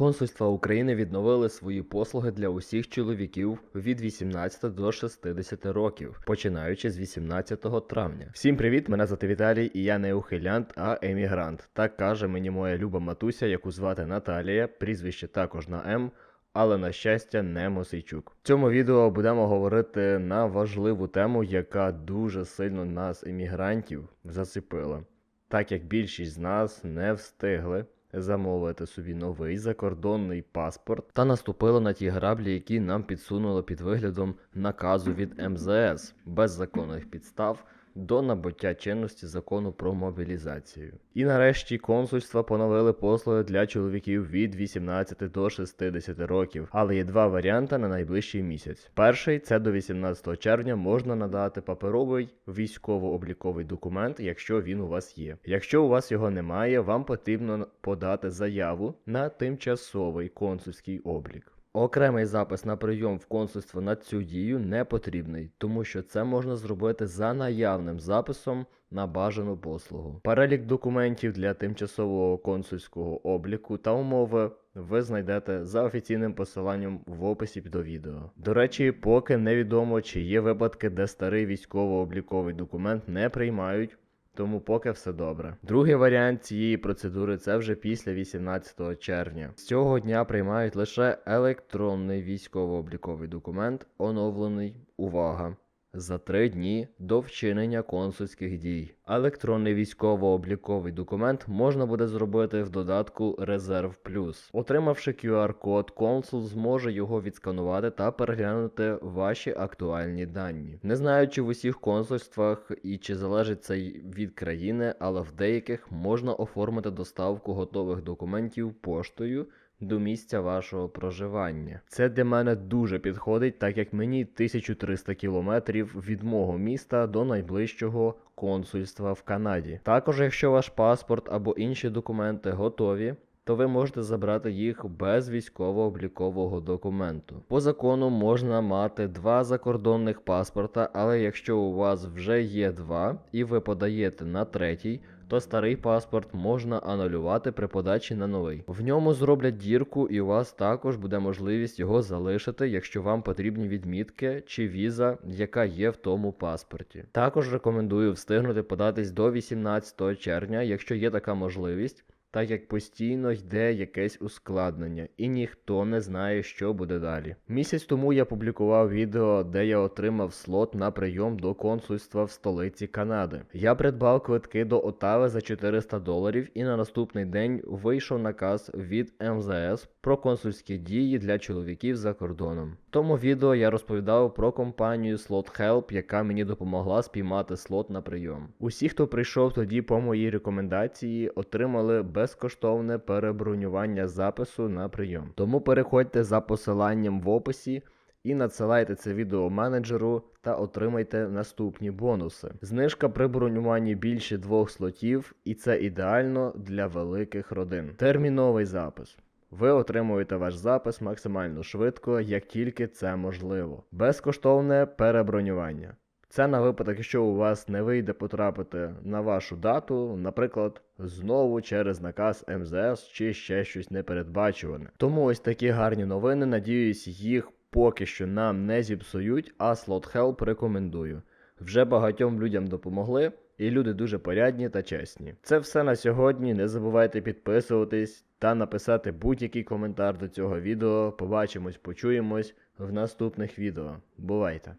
Консульства України відновили свої послуги для усіх чоловіків від 18 до 60 років, починаючи з 18 травня. Всім привіт! Мене звати Віталій, і я не ухилянт, а емігрант. Так каже мені моя люба матуся, яку звати Наталія, прізвище також на М. Але на щастя, не Мосейчук. В цьому відео будемо говорити на важливу тему, яка дуже сильно нас, емігрантів, зацепила. Так як більшість з нас не встигли замовити собі новий закордонний паспорт та наступили на ті граблі, які нам підсунули під виглядом наказу від МЗС. Без законних підстав до набуття чинності закону про мобілізацію. І нарешті консульства поновили послуги для чоловіків від 18 до 60 років, але є два варіанти на найближчий місяць. Перший це до 18 червня можна надати паперовий військово-обліковий документ, якщо він у вас є. Якщо у вас його немає, вам потрібно подати заяву на тимчасовий консульський облік. Окремий запис на прийом в консульство на цю дію не потрібний, тому що це можна зробити за наявним записом на бажану послугу. Перелік документів для тимчасового консульського обліку та умови ви знайдете за офіційним посиланням в описі до відео. До речі, поки невідомо, чи є випадки, де старий військово-обліковий документ не приймають. Тому поки все добре. Другий варіант цієї процедури це вже після 18 червня. З цього дня приймають лише електронний військово-обліковий документ, оновлений увага. За три дні до вчинення консульських дій. Електронний військово-обліковий документ можна буде зробити в додатку Резерв Плюс. Отримавши QR-код, консул зможе його відсканувати та переглянути ваші актуальні дані. Не знаю, чи в усіх консульствах і чи залежить це від країни, але в деяких можна оформити доставку готових документів поштою до місця вашого проживання. Це для мене дуже підходить, так як мені 1300 кілометрів від мого міста до найближчого консульства в Канаді. Також, якщо ваш паспорт або інші документи готові. То ви можете забрати їх без військово-облікового документу. По закону можна мати два закордонних паспорта, але якщо у вас вже є два і ви подаєте на третій, то старий паспорт можна анулювати при подачі на новий. В ньому зроблять дірку, і у вас також буде можливість його залишити, якщо вам потрібні відмітки чи віза, яка є в тому паспорті. Також рекомендую встигнути податись до 18 червня, якщо є така можливість. Так як постійно йде якесь ускладнення, і ніхто не знає, що буде далі. Місяць тому я публікував відео, де я отримав слот на прийом до консульства в столиці Канади. Я придбав квитки до Отави за 400 доларів, і на наступний день вийшов наказ від МЗС про консульські дії для чоловіків за кордоном. В тому відео я розповідав про компанію Slot Help, яка мені допомогла спіймати слот на прийом. Усі, хто прийшов тоді по моїй рекомендації, отримали безкоштовне перебронювання запису на прийом. Тому переходьте за посиланням в описі. І надсилайте це відео менеджеру та отримайте наступні бонуси. Знижка при бронюванні більше двох слотів, і це ідеально для великих родин. Терміновий запис. Ви отримуєте ваш запис максимально швидко, як тільки це можливо. Безкоштовне перебронювання. Це на випадок, якщо у вас не вийде потрапити на вашу дату, наприклад, знову через наказ МЗС чи ще щось непередбачуване. Тому ось такі гарні новини. Надіюсь, їх поки що нам не зіпсують, а Slot Help рекомендую. Вже багатьом людям допомогли, і люди дуже порядні та чесні. Це все на сьогодні. Не забувайте підписуватись та написати будь-який коментар до цього відео. Побачимось, почуємось в наступних відео. Бувайте!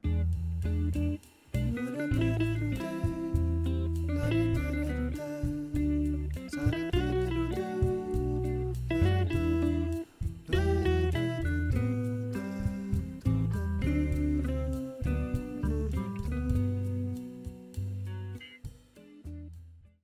Thank you.